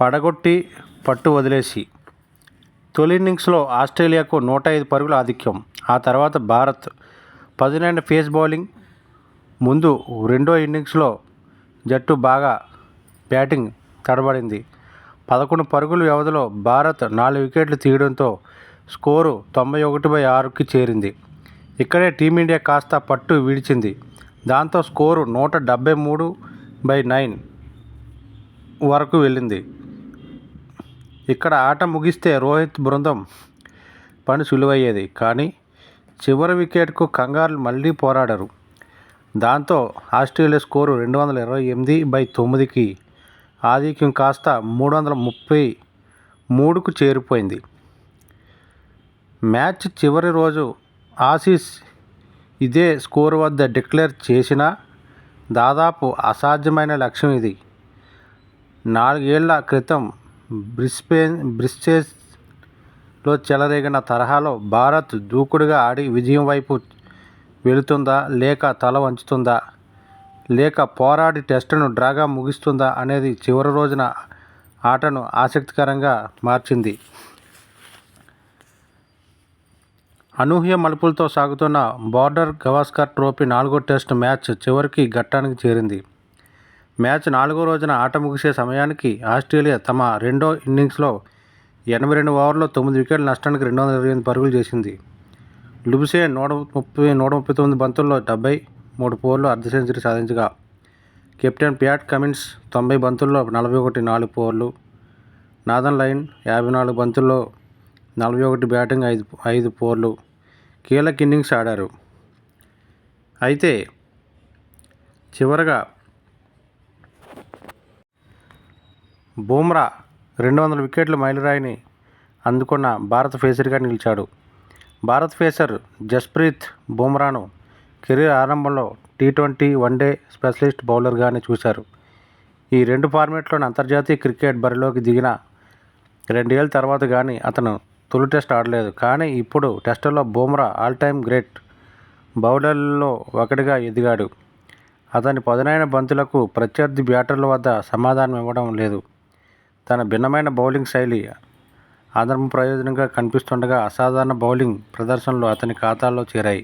పడగొట్టి పట్టు వదిలేసి. తొలి ఇన్నింగ్స్లో ఆస్ట్రేలియాకు నూట ఐదు పరుగుల ఆధిక్యం. ఆ తర్వాత భారత్ పదునైన ఫేస్ బౌలింగ్. ముందు రెండో ఇన్నింగ్స్లో జట్టు బాగా బ్యాటింగ్ తడబడింది. పదకొండు పరుగుల వ్యవధిలో భారత్ నాలుగు వికెట్లు తీయడంతో స్కోరు తొంభై ఒకటి బై ఆరుకి చేరింది. ఇక్కడే టీమిండియా కాస్త పట్టు విడిచింది. దాంతో స్కోరు నూట డెబ్బై మూడు బై నైన్ వరకు వెళ్ళింది. ఇక్కడ ఆట ముగిస్తే రోహిత్ బృందం పని సులువయ్యేది కానీ చివరి వికెట్కు కంగారులు మళ్ళీ పోరాడారు. దాంతో ఆస్ట్రేలియా స్కోరు రెండు వందల ఇరవై ఎనిమిది బై తొమ్మిదికి ఆధిక్యం కాస్త మూడు వందల ముప్పై మూడుకు చేరిపోయింది. మ్యాచ్ చివరి రోజు ఆసీస్ ఇదే స్కోర్ వద్ద డిక్లేర్ చేసినా దాదాపు అసాధ్యమైన లక్ష్యం ఇది. నాలుగేళ్ళ క్రితం బ్రిస్బేన్ బ్రిస్టేజ్లో చెలరేగిన తరహాలో భారత్ దూకుడుగా ఆడి విజయం వైపు వెళుతుందా? లేక తల వంచుతుందా? లేక పోరాడి టెస్టును డ్రాగా ముగిస్తుందా అనేది చివరి రోజున ఆటను ఆసక్తికరంగా మార్చింది. అనూహ్య మలుపులతో సాగుతున్న బార్డర్ గవాస్కర్ ట్రోఫీ నాలుగో టెస్ట్ మ్యాచ్ చివరికి ఘట్టానికి చేరింది. మ్యాచ్ నాలుగో రోజున ఆట ముగిసే సమయానికి ఆస్ట్రేలియా తమ రెండో ఇన్నింగ్స్లో ఎనభై రెండు ఓవర్లో తొమ్మిది వికెట్ల నష్టానికి రెండు వందల ఇరవై ఎనిమిది పరుగులు చేసింది. లుబుసేన్ నూట ముప్పై నూట ముప్పై తొమ్మిది బంతుల్లో డెబ్బై మూడు పోర్లు అర్ధ సెంచరీ సాధించగా కెప్టెన్ ప్యాట్ కమిన్స్ తొంభై బంతుల్లో నలభై ఒకటి నాలుగు పోర్లు నాదన్ లైన్ యాభై నాలుగు బంతుల్లో నలభై ఒకటి బ్యాటింగ్ ఐదు ఐదు పోర్లు కీలక ఇన్నింగ్స్ ఆడారు. అయితే చివరగా బూమ్రా రెండు వందల వికెట్ల మైలురాయిని అందుకున్న భారత ఫేసర్గా నిలిచాడు. భారత్ ఫేసర్ జస్ప్రీత్ బూమ్రాను కెరీర్ ఆరంభంలో T twenty one day specialist బౌలర్గానే చూశారు. ఈ రెండు ఫార్మేట్లోని అంతర్జాతీయ క్రికెట్ బరిలోకి దిగిన రెండేళ్ళ తర్వాత కానీ అతను తొలి టెస్ట్ ఆడలేదు. కానీ ఇప్పుడు టెస్టుల్లో బూమ్రా ఆల్ టైమ్ గ్రేట్ బౌలర్లలో ఒకటిగా ఎదిగాడు. అతని పదునైన బంతులకు ప్రత్యర్థి బ్యాటర్ల వద్ద సమాధానం ఇవ్వడం లేదు. తన భిన్నమైన బౌలింగ్ శైలి ఆదరణ ప్రయోజనంగా కనిపిస్తుండగా అసాధారణ బౌలింగ్ ప్రదర్శనలు అతని ఖాతాలో చేరాయి.